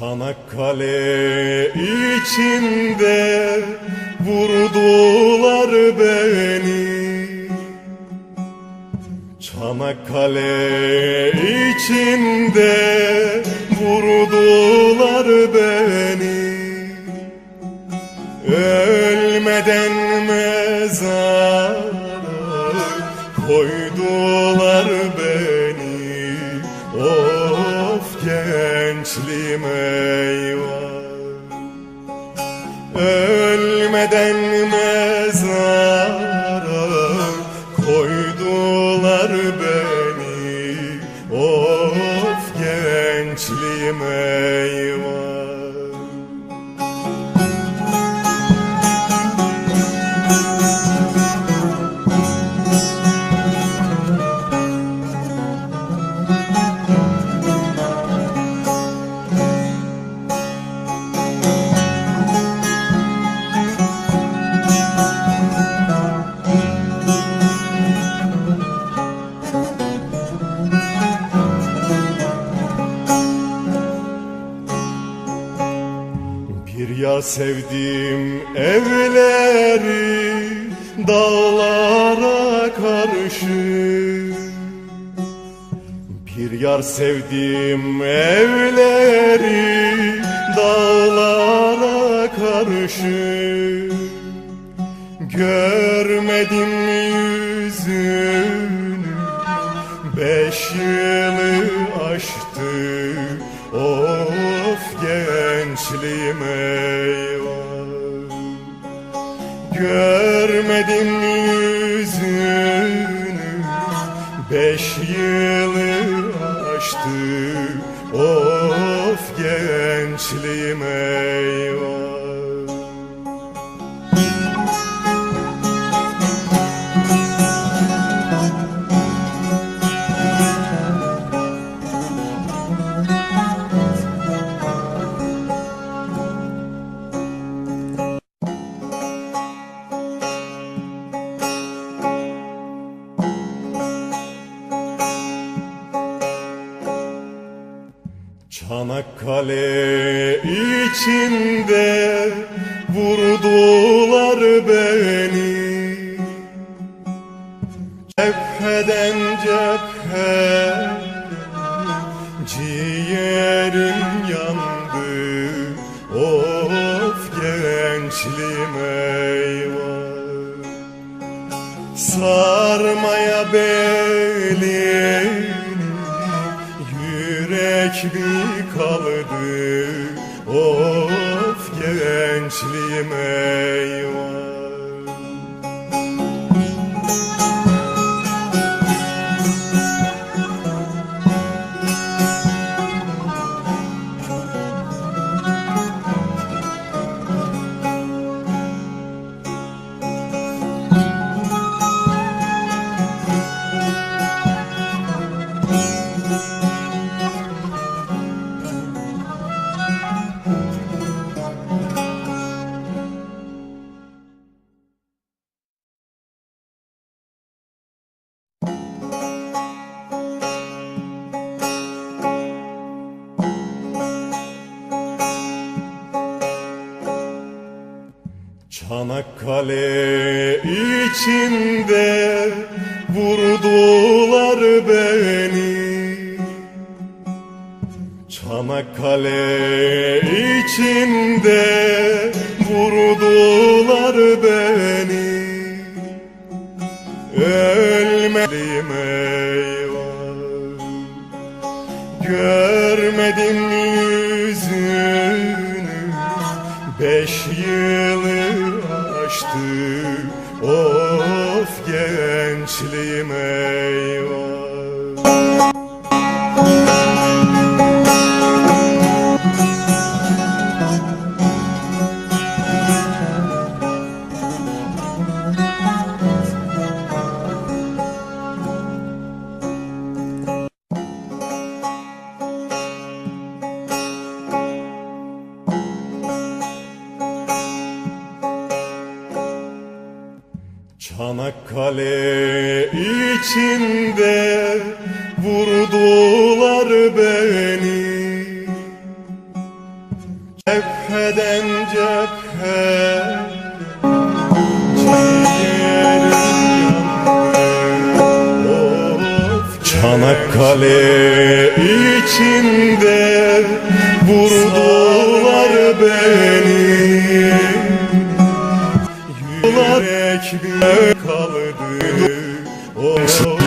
Çanakkale içinde vurdular beni. Çanakkale içinde vurdular beni. Ölmeden mezara koydular beni. Of gençliğim Bir yar sevdim evleri dağlara karşı. Bir yar sevdim evleri dağlara karşı. Görmedim yüzünü? Beş yılı aştı. Of gençliğim Görmedim yüzünü. Beş yılı aştı. Of gençliğim Çanakkale içinde vurdular beni. Cepheden cephe ciğerim yandı. Of gençliğim eyvah. Sarmaya belini Yürek mi gençliğim Çanakkale içinde vurdular beni. Çanakkale içinde vurdular beni. Ölmedim eyvah. Görmedim yüzünü. Beş yılı aştı Of gençliğim eyvah Çanakkale içinde vurdular beni. Cepheden cephe Çanakkale içinde vurdular beni. Bir kaldı. Gençliğim